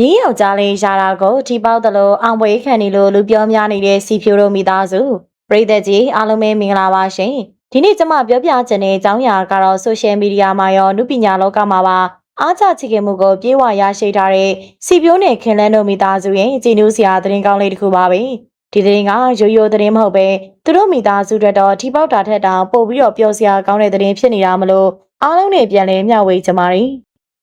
မင်းယောက်ျားလေးရာတာကိုထိပေါက်တယ်လို့အောင်ပွဲခံနေလို့လူပြောများနေတဲ့စီဖြိုတို့မိသားစုပရိသတ်ကြီးအားလုံးပဲမင်္ဂလာပါရှင်ဒီနေ့ကျွန်မပြောပြချင်တဲ့အကြောင်းအရာကတော့ဆိုရှယ်မီဒီယာမှာရောနုပညာလောကမှာပါအားချချခင်မှုကိုပြေဝရရှိထားတဲ့စီပြိုးနဲ့ခင်လန်းတို့မိသားစုရဲ့ကြည်နူးစရာသတင်းကောင်းလေးတစ်ခုပါပဲဒီသတင်းကရိုးရိုးသတင်းမဟုတ်ပဲသူတို့မိသားစုတွေတော့ထိပေါက်တာထက်တောင်ပို့ပြီးတော့ပျော်စရာကောင်းတဲ့သတင်းဖြစ်နေတာမလို့အားလုံးနဲ့ပြန်လဲမျှဝေကြပါရီ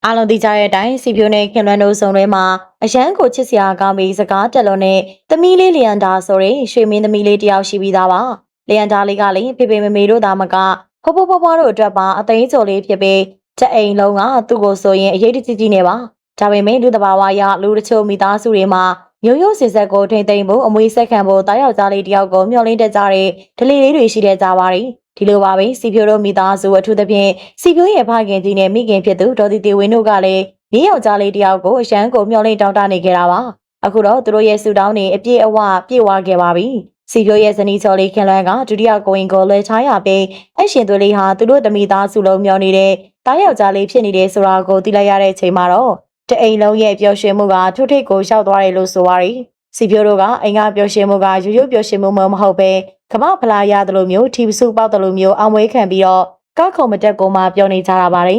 အားလုံးသိကြတဲ့အတိုင်းစီပြိုးနဲ့ခင်လွန်းတို့စုံထဲမှာအရန်ကိုချစ်စရာကောင်းပြီးစကားတက်လို့နဲ့သမီးလေးလျန်တာဆိုရင်ရွှေမင်းသမီးလေးတယောက်ရှိပြီးသားပါလျန်တာလေးကလည်းဖေဖေမမေတို့သားမကဖဖဖဖွားတို့အတွက်ပါအသိချိုလေးဖြစ်ပြီးတဲ့အိမ်လုံးကသူ့ကိုဆိုရင်အရေးတကြီးကြီးနေပါဒါပေမဲ့လူတဘာဝရလူတချို့မိသားစုတွေမှာမျိုးရိုးစင်ဆက်ကိုထိမ့်သိမ့်ဖို့အမွေဆက်ခံဖို့တားယောက်ျားလေးတယောက်ကိုမျှော်လင့်တကြတဲ့ဒလီလေးတွေရှိတဲ့ကြပါရီ ဒီလိုပါပဲစီဖြိုတို့မိသားစုအထူးသဖြင့်စီဖြိုရဲ့ဖခင်ကြီးနဲ့မိခင်ဖြစ်သူဒေါ်တီတီဝင်းတို့ကလည်းမြေယောက်ျားလေးတယောက်ကိုအရန်ကိုမျှော်လင့်တောင်းတနေကြတာပါအခုတော့သူတို့ရဲ့ဆူတောင်းနေအပြည့်အဝပြည့်ဝခဲ့ပါပြီစီပြိုရဲ့ဇနီးချော်လေးခင်လွန်းကဒုတိယကိုရင်ကိုလွှဲချရပြီးအရှင်သွေးလေးဟာသူတို့တမိသားစုလုံးမျောနေတဲ့တားယောက်ျားလေးဖြစ်နေတဲ့ဆိုတာကိုသိလိုက်ရတဲ့အချိန်မှာတော့တအိမ်လုံးရဲ့ပျော်ရွှင်မှုကထွတ်ထိပ်ကိုရောက်သွားတယ်လို့ဆိုပါရီစီပြိုတို့ကအိမ်ကပျော်ရွှင်မှုကရိုးရိုးပျော်ရွှင်မှုမဟုတ်ပဲ ကမ္ဘာဖလားရတယ်လို့မျိုးထီပစုပေါက်တယ်လို့မျိုးအောင်ဝဲခံပြီးတော့ကောက်ခုံမတက်ကိုမှပြောနေကြတာပါရီ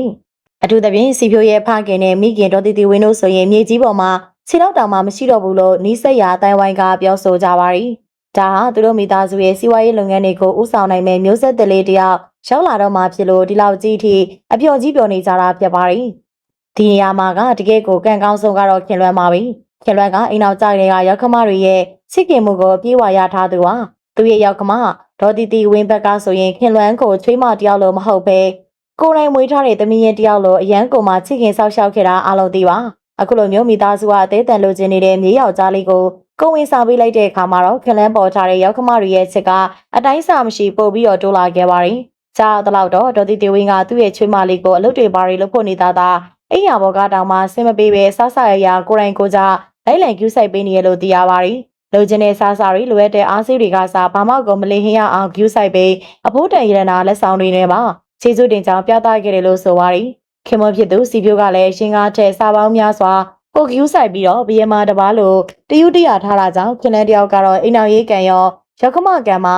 အထူးသဖြင့်စီပြိုရဲ့ဖခင်နဲ့မိခင်တော်တီတီဝင်းတို့ဆိုရင်မြေကြီးပေါ်မှာခြေထောက်တောင်မှမရှိတော့ဘူးလို့နီးစက်ရာအတိုင်းဝိုင်းကပြောဆိုကြပါရီဒါဟာသူတို့မိသားစုရဲ့စီးပွားရေးလုပ်ငန်းတွေကိုဥဆောင်နိုင်မဲ့မျိုးဆက်တလေးတယောက်ရောက်လာတော့မှဖြစ်လို့ဒီလောက်ကြီးထိအပျော်ကြီးပျော်နေကြတာဖြစ်ပါရီဒီနေရာမှာကတကယ်ကိုကံကောင်းဆုံးကတော့ခင်လွမ်းပါပြီခင်လွမ်းကအိမ်အောင်ကြတဲ့ကရောက်ခမတွေရဲ့ချစ်ခင်မှုကိုပြေးဝရထားသူဟာ သူရဲ့ရောက်ခမဒေါ်တီတီဝင်းဘက်ကဆိုရင်ခင်လွမ်းကိုချွေးမတယောက်လို့မဟုတ်ပဲကိုယ်တိုင်မွေးထားတဲ့သမီးရင်တယောက်လို့အရန်ကိုမှချစ်ခင်ဆောက်ရှောက်ခဲ့တာအားလုံးသိပါအခုလိုမျိုးမိသားစုကအသေးတန်လိုချင်နေတဲ့မြေယောက်ျားလေးကိုကိုဝင်စားပေးလိုက်တဲ့အခါမှာတော့ခလန်းပေါ်ထားတဲ့ရောက်ခမတွေရဲ့ချစ်ကအတိုင်းစာမရှိပို့ပြီးတော့တိုးလာခဲ့ပါရင်ကြာတော့တော့ဒေါ်တီတီဝင်းကသူ့ရဲ့ချွေးမလေးကိုအလုပ်တွေပါရီလုပ်ဖို့နေတာသာအိယာဘော်ကတောင်မှဆင်မပေးပဲဆဆရရကိုရိုင်းကိုကြလိုက်လံကျူးဆိုင်ပေးနေရလို့သိရပါရီ လိုချင်တဲ့စားစာတွေလိုအပ်တဲ့အားစေးတွေကစားဘာမှကိုမလင်ဟင်းရအောင်ကျူးဆိုင်ပေးအဖိုးတန်ရတနာလက်ဆောင်တွေနဲ့ပါခြေစွတင်ကြောင်ပြသခဲ့တယ်လို့ဆိုပါရီခင်မဖြစ်သူစီပြိုးကလည်းရှင်ကားထဲစားပေါင်းများစွာကိုကျူးဆိုင်ပြီးတော့ဘီယမာတပားလို့တယူတရထားတာကြောင့်ခင်လဲတယောက်ကတော့အိမ်အောင်ရေးကံရောရောက်ခမကံမှာ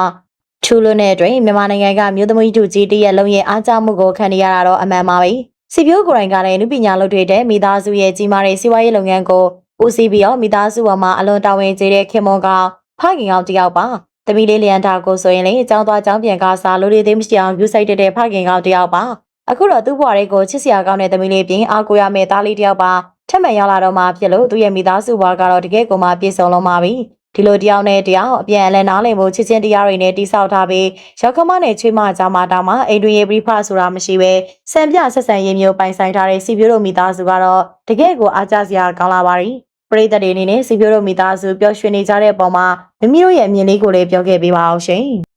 ထူလို့နဲ့အတွင်းမြန်မာနိုင်ငံကမြို့သမီးတူကြီးတရက်လုံးရဲ့အားကြမှုကိုခံနေရတာတော့အမှန်ပါပဲစီပြိုးကိုယ်တိုင်ကလည်းနုပညာလုပ်တဲ့မိသားစုရဲ့ကြီးမားတဲ့စီးပွားရေးလုပ်ငန်းကို ဦးစီးပြီးတော့မိသားစုပေါ်မှာအလွန်တာဝန်ကျေတဲ့ခင်မွန်ကောင်ဖခင်ကောင်တယောက်ပါတမီလေးလျန်တာကိုဆိုရင်လေအကြောင်းသွားအကြောင်းပြန်ကားစားလိုလေးသေးမရှိအောင်ယူဆိုင်တဲ့ဖခင်ကောင်တယောက်ပါအခုတော့သူ့ဘွားလေးကိုချစ်စရာကောင်းတဲ့တမီလေးပြင်အားကိုရမယ့်သားလေးတယောက်ပါထက်မှန်ရောက်လာတော့မှဖြစ်လို့သူ့ရဲ့မိသားစုဘွားကတော့တကယ်ကိုမှပြည့်စုံလုံးပါပြီဒီလိုတယောက်နဲ့တယောက်အပြန်အလှန်နားလည်မှုချစ်ချင်းတရားတွေနဲ့တိဆောက်ထားပြီးရောက်ခမနဲ့ချွေးမကြားမှာတောင်မှအိမ်တွင်ရေးပြဖဆိုတာမရှိပဲစံပြဆက်ဆံရေးမျိုးပိုင်ဆိုင်ထားတဲ့စီပြိုးတို့မိသားစုကတော့တကယ်ကိုအားကျစရာကောင်းလာပါရီ ပရိသတ်တွေအနေနဲ့စီပြိုးတို့မိသားစုပျော်ရွှင်နေကြတဲ့အပေါ်မှာမိမိတို့ရဲ့အမြင်လေးကိုလည်းပြောခဲ့ပေးပါအောင်ရှင်